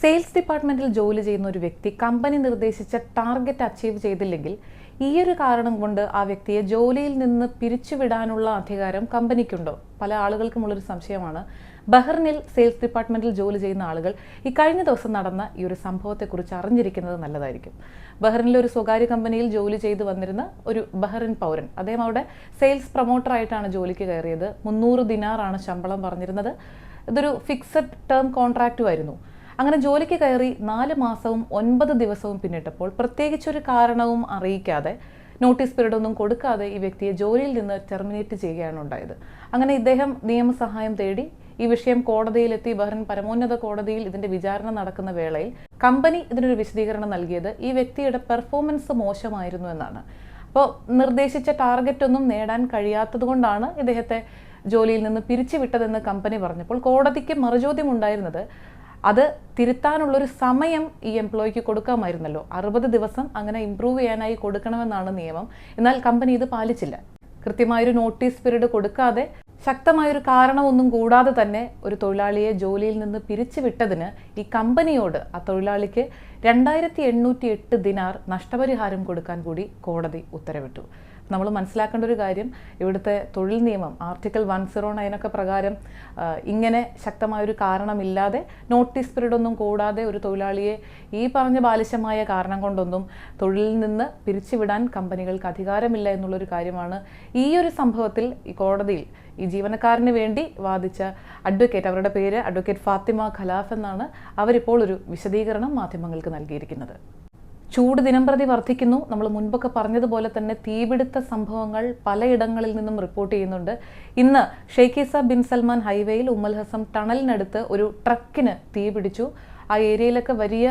Sales ഡിപ്പാർട്ട്മെന്റിൽ ജോലി ചെയ്യുന്ന ഒരു വ്യക്തി കമ്പനി നിർദ്ദേശിച്ച ടാർഗറ്റ് അച്ചീവ് ചെയ്തില്ലെങ്കിൽ ഈ ഒരു കാരണം കൊണ്ട് ആ വ്യക്തിയെ ജോലിയിൽ നിന്ന് പിരിച്ചുവിടാനുള്ള അധികാരം കമ്പനിക്കുണ്ടോ? പല ആളുകൾക്കുമുള്ളൊരു സംശയമാണ്. ബഹ്റിനിൽ സെയിൽസ് ഡിപ്പാർട്ട്മെന്റിൽ ജോലി ചെയ്യുന്ന ആളുകൾ ഈ കഴിഞ്ഞ ദിവസം നടന്ന ഈ ഒരു സംഭവത്തെക്കുറിച്ച് അറിഞ്ഞിരിക്കുന്നത് നല്ലതായിരിക്കും. ബഹ്റിനിലെ ഒരു സ്വകാര്യ കമ്പനിയിൽ ജോലി ചെയ്തു വന്നിരുന്ന ഒരു ബഹ്റിൻ പൗരൻ. അദ്ദേഹം അവിടെ സെയിൽസ് പ്രൊമോട്ടറായിട്ടാണ് ജോലിക്ക് കയറിയത്. മുന്നൂറ് ദിനാറാണ് ശമ്പളം പറഞ്ഞിരുന്നത്. ഇതൊരു ഫിക്സഡ് ടേം കോൺട്രാക്റ്റും ആയിരുന്നു. അങ്ങനെ ജോലിക്ക് കയറി നാല് മാസവും ഒൻപത് ദിവസവും പിന്നിട്ടപ്പോൾ പ്രത്യേകിച്ചൊരു കാരണവും അറിയിക്കാതെ നോട്ടീസ് പീരീഡ് ഒന്നും കൊടുക്കാതെ ഈ വ്യക്തിയെ ജോലിയിൽ നിന്ന് ടെർമിനേറ്റ് ചെയ്യുകയാണ് ഉണ്ടായത്. അങ്ങനെ ഇദ്ദേഹം നിയമസഹായം തേടി ഈ വിഷയം കോടതിയിലെത്തി. ബഹ്റിൻ പരമോന്നത കോടതിയിൽ ഇതിന്റെ വിചാരണ നടക്കുന്ന വേളയിൽ കമ്പനി ഇതിനൊരു വിശദീകരണം നൽകിയത് ഈ വ്യക്തിയുടെ പെർഫോമൻസ് മോശമായിരുന്നു എന്നാണ്. അപ്പോൾ നിർദ്ദേശിച്ച ടാർഗറ്റ് ഒന്നും നേടാൻ കഴിയാത്തതുകൊണ്ടാണ് ഇദ്ദേഹത്തെ ജോലിയിൽ നിന്ന് പിരിച്ചുവിട്ടതെന്ന് കമ്പനി പറഞ്ഞപ്പോൾ കോടതിക്ക് മറുചോദ്യം ഉണ്ടായിരുന്നത് അത് തിരുത്താനുള്ളൊരു സമയം ഈ എംപ്ലോയിക്ക് കൊടുക്കാമായിരുന്നല്ലോ. അറുപത് ദിവസം അങ്ങനെ ഇമ്പ്രൂവ് ചെയ്യാനായി കൊടുക്കണമെന്നാണ് നിയമം. എന്നാൽ കമ്പനി ഇത് പാലിച്ചില്ല. കൃത്യമായൊരു നോട്ടീസ് പീരീഡ് കൊടുക്കാതെ ശക്തമായൊരു കാരണമൊന്നും കൂടാതെ തന്നെ ഒരു തൊഴിലാളിയെ ജോലിയിൽ നിന്ന് പിരിച്ചുവിട്ടതിന് ഈ കമ്പനിയോട് ആ തൊഴിലാളിക്ക് രണ്ടായിരത്തി എണ്ണൂറ്റി എട്ട് ദിനാർ നഷ്ടപരിഹാരം കൊടുക്കാൻ കൂടി കോടതി ഉത്തരവിട്ടു. നമ്മൾ മനസ്സിലാക്കേണ്ട ഒരു കാര്യം ഇവിടുത്തെ തൊഴിൽ നിയമം ആർട്ടിക്കിൾ വൺ സീറോ നയനൊക്കെ പ്രകാരം ഇങ്ങനെ ശക്തമായൊരു കാരണമില്ലാതെ നോട്ടീസ് പീരീഡ് ഒന്നും കൂടാതെ ഒരു തൊഴിലാളിയെ ഈ പറഞ്ഞ ബാലിശമായ കാരണം കൊണ്ടൊന്നും തൊഴിലിൽ നിന്ന് പിരിച്ചുവിടാൻ കമ്പനികൾക്ക് അധികാരമില്ല എന്നുള്ളൊരു കാര്യമാണ് ഈ ഒരു സംഭവത്തിൽ ഈ കോടതിയിൽ ഈ ജീവനക്കാരന് വേണ്ടി വാദിച്ച അഡ്വക്കേറ്റ് അവരുടെ പേര് അഡ്വക്കേറ്റ് ഫാത്തിമ ഖലാഫ് എന്നാണ് അവരിപ്പോൾ ഒരു വിശദീകരണം മാധ്യമങ്ങൾക്ക് നൽകിയിരിക്കുന്നത്. ചൂട് ദിനം പ്രതി വർദ്ധിക്കുന്നു. നമ്മൾ മുൻപൊക്കെ പറഞ്ഞതുപോലെ തന്നെ തീപിടുത്ത സംഭവങ്ങൾ പലയിടങ്ങളിൽ നിന്നും റിപ്പോർട്ട് ചെയ്യുന്നുണ്ട്. ഇന്ന് ഷെയ്ഖീസ ബിൻ സൽമാൻ ഹൈവേയിൽ ഉമ്മൽ ഹസം ടണലിനടുത്ത് ഒരു ട്രക്കിന് തീപിടിച്ചു. ആ ഏരിയയിലൊക്കെ വലിയ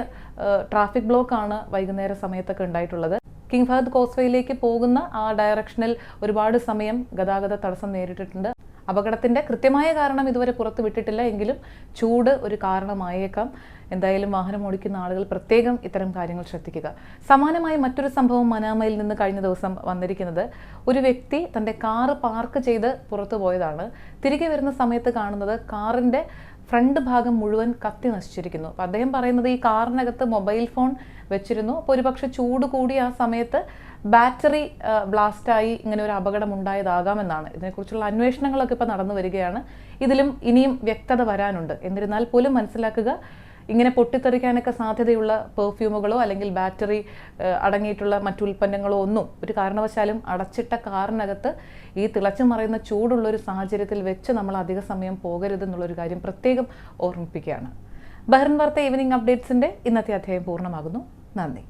ട്രാഫിക് ബ്ലോക്കാണ് വൈകുന്നേര സമയത്തൊക്കെ ഉണ്ടായിട്ടുള്ളത്. കിങ് ഫഹദ് കോസ്വേയിലേക്ക് പോകുന്ന ആ ഡയറക്ഷനിൽ ഒരുപാട് സമയം ഗതാഗത തടസ്സം നേരിട്ടിട്ടുണ്ട്. അപകടത്തിന്റെ കൃത്യമായ കാരണം ഇതുവരെ പുറത്ത് വിട്ടിട്ടില്ല. എങ്കിലും ചൂട് ഒരു കാരണമായേക്കാം. എന്തായാലും വാഹനം ഓടിക്കുന്ന ആളുകൾ പ്രത്യേകം ഇത്തരം കാര്യങ്ങൾ ശ്രദ്ധിക്കുക. സമാനമായി മറ്റൊരു സംഭവം മനാമയിൽ നിന്ന് കഴിഞ്ഞ ദിവസം വന്നിരിക്കുന്നത് ഒരു വ്യക്തി തന്റെ കാറ് പാർക്ക് ചെയ്ത് പുറത്തു പോയതാണ്. തിരികെ വരുന്ന സമയത്ത് കാണുന്നത് കാറിന്റെ ഫ്രണ്ട് ഭാഗം മുഴുവൻ കത്തി നശിച്ചിരിക്കുന്നു. അപ്പോൾ അദ്ദേഹം പറയുന്നത് ഈ കാറിനകത്ത് മൊബൈൽ ഫോൺ വെച്ചിരുന്നു. അപ്പോൾ ഒരുപക്ഷെ ചൂട് കൂടി ആ സമയത്ത് ബാറ്ററി ബ്ലാസ്റ്റായി ഇങ്ങനെ ഒരു അപകടം ഉണ്ടായതാകാമെന്നാണ്. ഇതിനെക്കുറിച്ചുള്ള അന്വേഷണങ്ങളൊക്കെ ഇപ്പോൾ നടന്നു വരികയാണ്. ഇതിലും ഇനിയും വ്യക്തത വരാനുണ്ട്. എന്നിരുന്നാൽ പോലും മനസ്സിലാക്കുക ഇങ്ങനെ പൊട്ടിത്തെറിക്കാനൊക്കെ സാധ്യതയുള്ള പെർഫ്യൂമുകളോ അല്ലെങ്കിൽ ബാറ്ററി അടങ്ങിയിട്ടുള്ള മറ്റു ഉൽപ്പന്നങ്ങളോ ഒന്നും ഒരു കാരണവശാലും അടച്ചിട്ട കാറിനകത്ത് ഈ തിളച്ചു മറയുന്ന ചൂടുള്ള ഒരു സാഹചര്യത്തിൽ വെച്ച് നമ്മൾ അധിക സമയം പോകരുതെന്നുള്ളൊരു കാര്യം പ്രത്യേകം ഓർമ്മിപ്പിക്കുകയാണ്. ബഹ്റിൻ വാർത്ത ഈവനിങ് അപ്ഡേറ്റ്സിന്റെ ഇന്നത്തെ അധ്യായം പൂർണമാകുന്നു. നന്ദി.